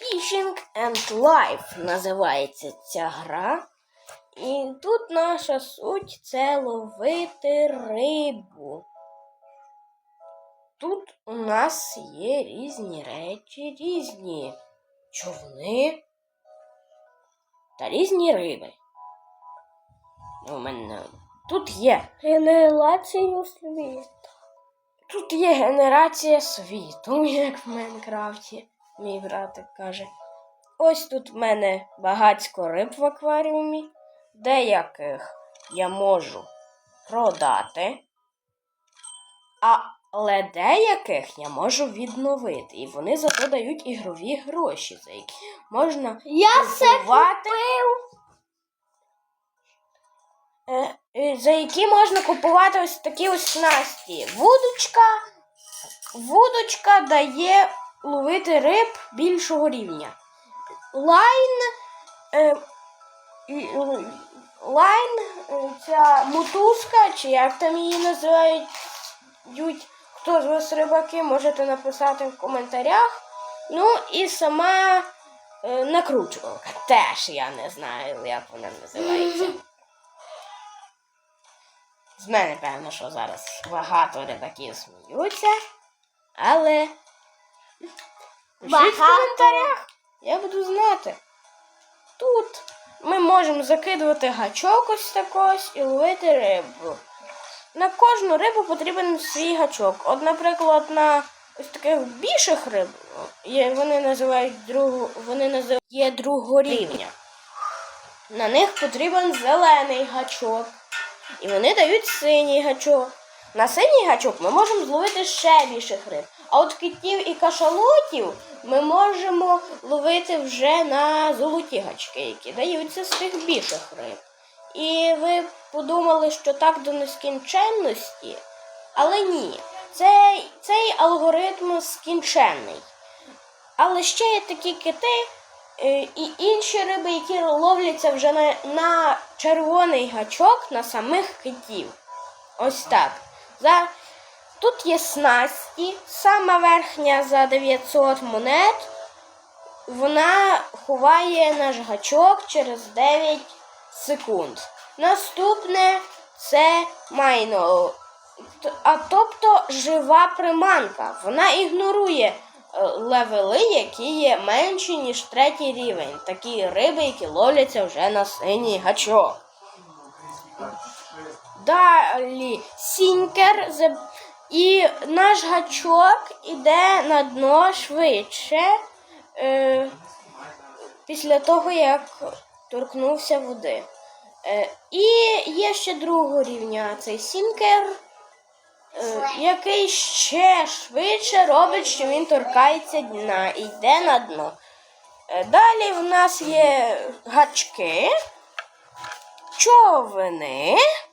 Fishing and Life називається ця гра. І тут наша суть це ловити рибу. Тут у нас є різні речі, різні човни та різні риби. У мене тут є Генерацію світу. Тут є генерація світу, як в Майнкрафті, мій братик каже. Ось тут в мене багатько риб в акваріумі, деяких я можу продати, але деяких я можу відновити. І вони зато дають ігрові гроші, за які можна Я купувати. Е, за які можна купувати ось такі ось снасті. Вудочка, вудочка дає ловити риб більшого рівня. Лайн, е, е, лайн, е, ця мотузка, чи як там її називають, хто з вас рибаки, можете написати в коментарях. Ну і сама е, накручувалка. Теж я не знаю, як вона називається. З мене, певно, що зараз багато рибаків сміються, але пишіть в коментарях, я буду знати. Тут ми можемо закидувати гачок ось такось і ловити рибу. На кожну рибу потрібен свій гачок. От, наприклад, на ось таких більших риб є, вони називають другу, вони називають є другого рівня. На них потрібен зелений гачок. І вони дають синій гачок. На синій гачок ми можемо зловити ще більших риб. А от китів і кашалотів ми можемо ловити вже на золоті гачки, які даються з тих більших риб. І ви подумали, що так до нескінченності, але ні. Цей, цей алгоритм скінченний. Але ще є такі кити е, і інші риби, які ловляться вже на, на червоний гачок на самих китів. Ось так. За... Тут є снасті, сама верхня за 900 монет. Вона ховає наш гачок через 9 секунд. Наступне це майно. А тобто жива приманка. Вона ігнорує е, левели, які є менші, ніж третій рівень. Такі риби, які ловляться вже на синій гачок. Далі сінкер. І наш гачок іде на дно швидше е, після того, як торкнувся води. Е, і є ще другого рівня цей сінкер, е, який ще швидше робить, що він торкається дна і йде на дно. Е, далі в нас є гачки, човни, е,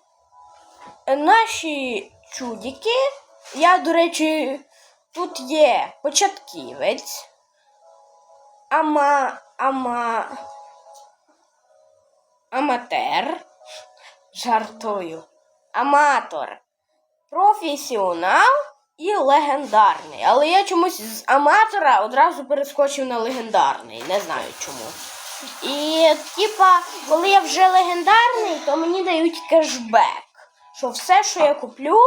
наші чудики. Я, до речі, тут є початківець, ама, ама, аматер, жартую, аматор, професіонал і легендарний. Але я чомусь з аматора одразу перескочив на легендарний, не знаю чому. І, типа, коли я вже легендарний, то мені дають кешбек. Що все, що я куплю,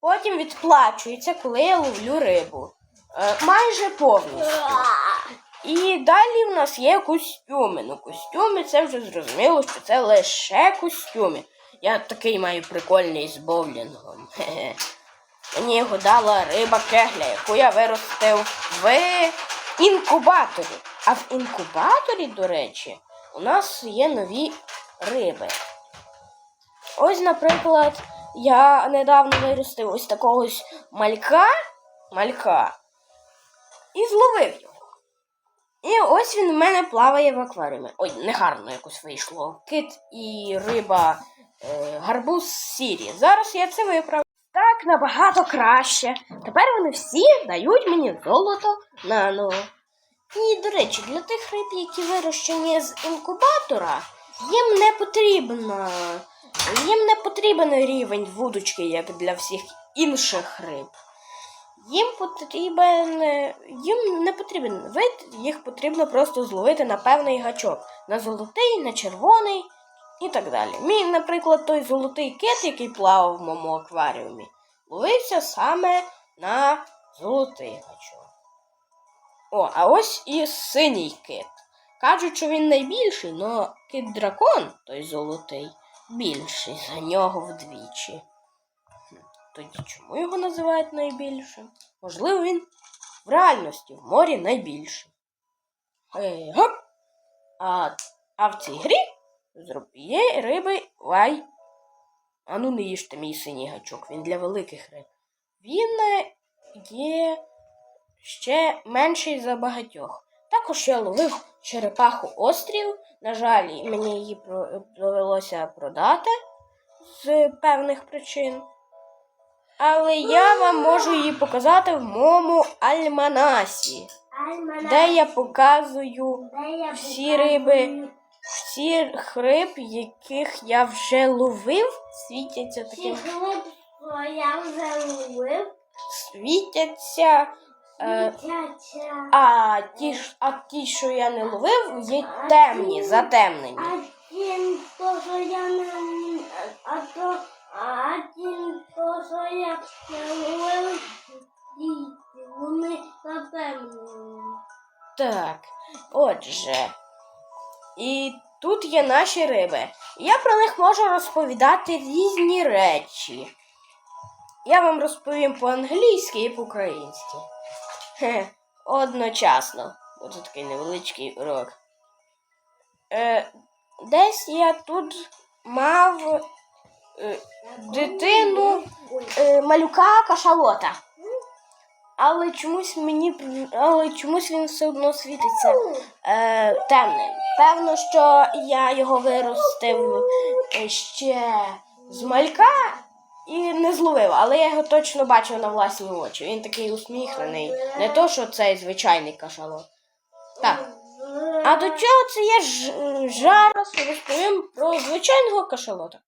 потім відплачується, коли я ловлю рибу. Е, майже повністю. І далі в нас є костюми. Ну, костюми це вже зрозуміло, що це лише костюми. Я такий маю прикольний з боулінгом. Мені його дала риба кегля, яку я виростив в інкубаторі. А в інкубаторі, до речі, у нас є нові риби. Ось, наприклад, я недавно виростив ось такого ось малька, малька і зловив його. І ось він в мене плаває в акваріумі. Ой, негарно якось вийшло. Кит і риба е, гарбуз сірі. Зараз я це виправлю. Так набагато краще. Тепер вони всі дають мені золото наново. І, до речі, для тих риб, які вирощені з інкубатора, їм не потрібно. Їм не потрібен рівень вудочки, як для всіх інших риб. їм потрібен. їм не потрібен вид, їх потрібно просто зловити на певний гачок. На золотий, на червоний і так далі. Мій, наприклад, той золотий кит, який плавав в моєму акваріумі, ловився саме на золотий гачок. О, а ось і синій кит. Кажуть, що він найбільший, але кит дракон, той золотий, більший за нього вдвічі. Тоді чому його називають найбільшим? Можливо, він в реальності в морі найбільший. Ей, гоп! А, а в цій грі зроб- є риби лай. А ну не їжте мій синій гачок, він для великих риб. Він е, є ще менший за багатьох. Також я ловив черепаху острів. На жаль, мені її довелося продати з певних причин. Але я вам можу її показати в моєму альманасі, де я показую всі риби, всі риб, яких я вже ловив, світяться таким. Світяться. Е, а, ті, ж- а ті, що я не ловив, є темні, затемнені. А тим, то, що я не а то, а тим, то, що я не ловив, діти, вони напевно. Так, отже. І тут є наші риби. Я про них можу розповідати різні речі. Я вам розповім по-англійськи і по-українськи. Хе, одночасно. Буде такий невеличкий урок. Е, десь я тут мав е, дитину е, малюка кашалота. Але чомусь мені але чомусь він все одно світиться е, темним. Певно, що я його виростив е, ще з малька і не зловив, але я його точно бачив на власні очі. Він такий усміхнений. Не то, що цей звичайний кашалот. Так. А до чого це є ж, зараз розповім про звичайного кашалота.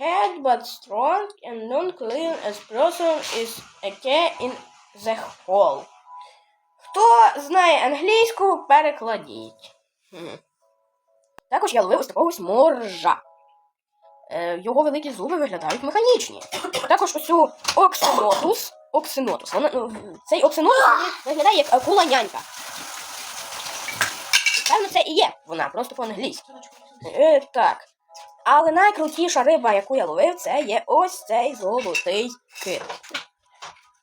Head but strong and non-clean as person is a key in the hole. Хто знає англійську, перекладіть. Також я ловив ось такого ось моржа. Е, його великі зуби виглядають механічні. Також ось цю оксинотус. Оксинотус. Вона, ну, цей оксинотус виглядає як акула нянька. Певно, це і є вона, просто по-англійськи. Е, так. Але найкрутіша риба, яку я ловив, це є ось цей золотий кит.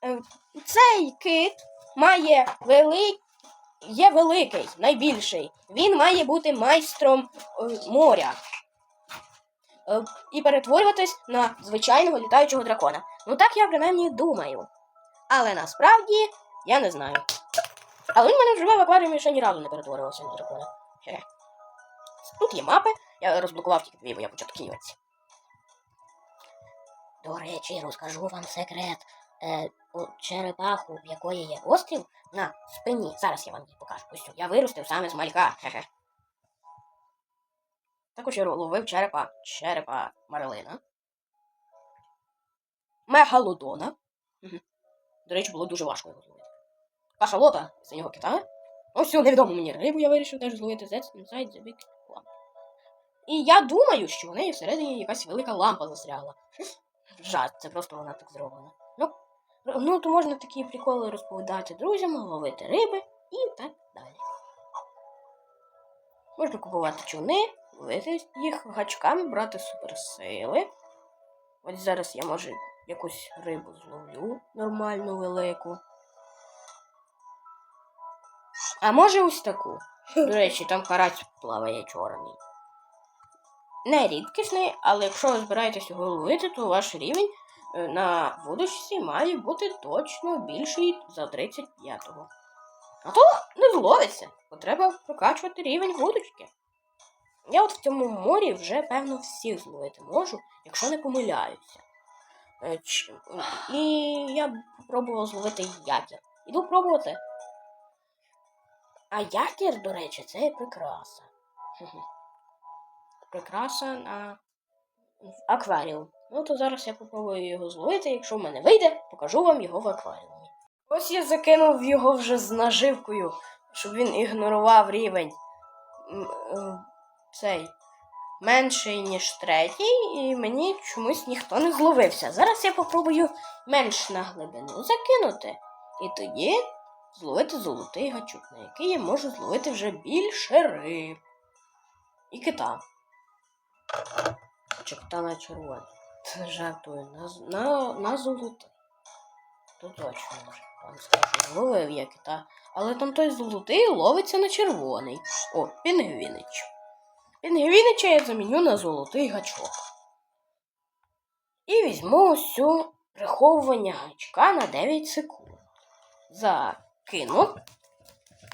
Е, Цей кит має велик... є великий, найбільший. Він має бути майстром е, моря. Е, І перетворюватись на звичайного літаючого дракона. Ну так я принаймні думаю. Але насправді я не знаю. Але він мене живе в акваріумі ще ні разу не перетворювався на дракона. Хе. Тут є мапи. Я розблокував тільки дві, бо я початківець. До речі, розкажу вам секрет. Е, у черепаху, в якої є острів, на спині. Зараз я вам її покажу. Ось. Я виростив саме з малька. Хе-хе. Також я ловив черепа. Черепа Марилина. Мегалодона. До речі, було дуже важко його зловити. Кашалота синього кита. Ось цю невідому мені рибу я вирішив теж зловити. That's inside the big. І я думаю, що в неї всередині якась велика лампа застрягла. Жарт, це просто вона так зроблена. Ну, ну то можна такі приколи розповідати друзям, ловити риби і так далі. Можна купувати човни, ловити їх гачками, брати суперсили. Ось зараз я може якусь рибу зловлю нормальну велику. А може ось таку. До речі, там карась плаває чорний. Не рідкісний, але якщо ви збираєтесь його ловити, то ваш рівень е, на вудочці має бути точно більший за 35-го. А то не зловиться, бо треба прокачувати рівень вудочки. Я от в цьому морі вже, певно, всіх зловити можу, якщо не помиляюся. Е, І я пробував зловити якір. Іду пробувати. А якір, до речі, це прикраса. Прикраса на акваріум. Ну то зараз я попробую його зловити. Якщо в мене вийде, покажу вам його в акваріумі. Ось я закинув його вже з наживкою, щоб він ігнорував рівень цей менший, ніж третій, і мені чомусь ніхто не зловився. Зараз я попробую менш на глибину закинути. І тоді зловити золотий гачок, на який я можу зловити вже більше риб. І кита. Чи кита на червоний. Жартую. На, на, на золотий. То точно може вам скажу. Зловив я кита. Але там той золотий ловиться на червоний. О, пінгвінич. Пінгвінича я заміню на золотий гачок. І візьму цю приховування гачка на 9 секунд. Закину.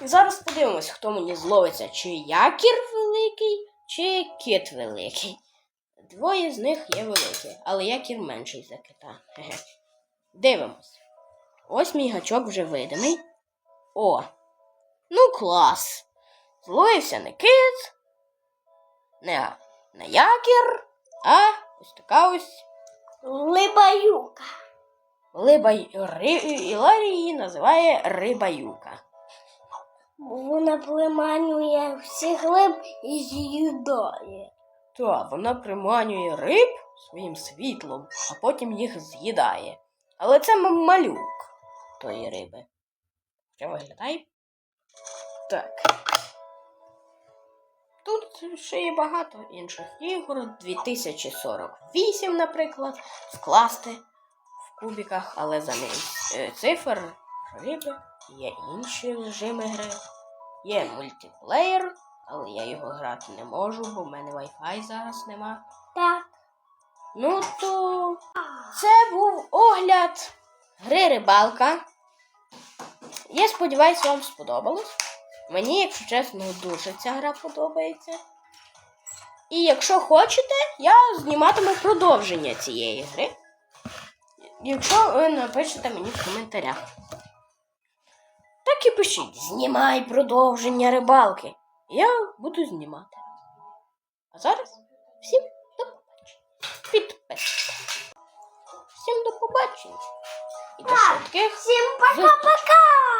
І зараз подивимось, хто мені зловиться, чи якір великий, чи кит великий. Двоє з них є великі, але якір менший за кита. Дивимось. Ось мій гачок вже видимий. О! Ну клас! Зловився не кит, не, не якір, а ось така ось Либаюка. либа ри, Іларій її називає рибаюка. Вона приманює всіх риб і з'їдає. Та вона приманює риб своїм світлом, а потім їх з'їдає. Але це малюк тої риби. Що виглядає? Так. Тут ще є багато інших ігор. 2048, наприклад, скласти в кубіках, але замість е, цифр риби є інші режими гри. Є мультиплеєр, але я його грати не можу, бо в мене Wi-Fi зараз нема. Так. Ну то це був огляд гри рибалка. Я сподіваюся, вам сподобалось. Мені, якщо чесно, дуже ця гра подобається. І якщо хочете, я зніматиму продовження цієї гри. Якщо ви напишете мені в коментарях. Так і пишіть, знімай продовження рибалки. Я буду знімати. А зараз всім до побачення. Підписуйтесь. Всім до побачення. І до швидких Всім пока-пока!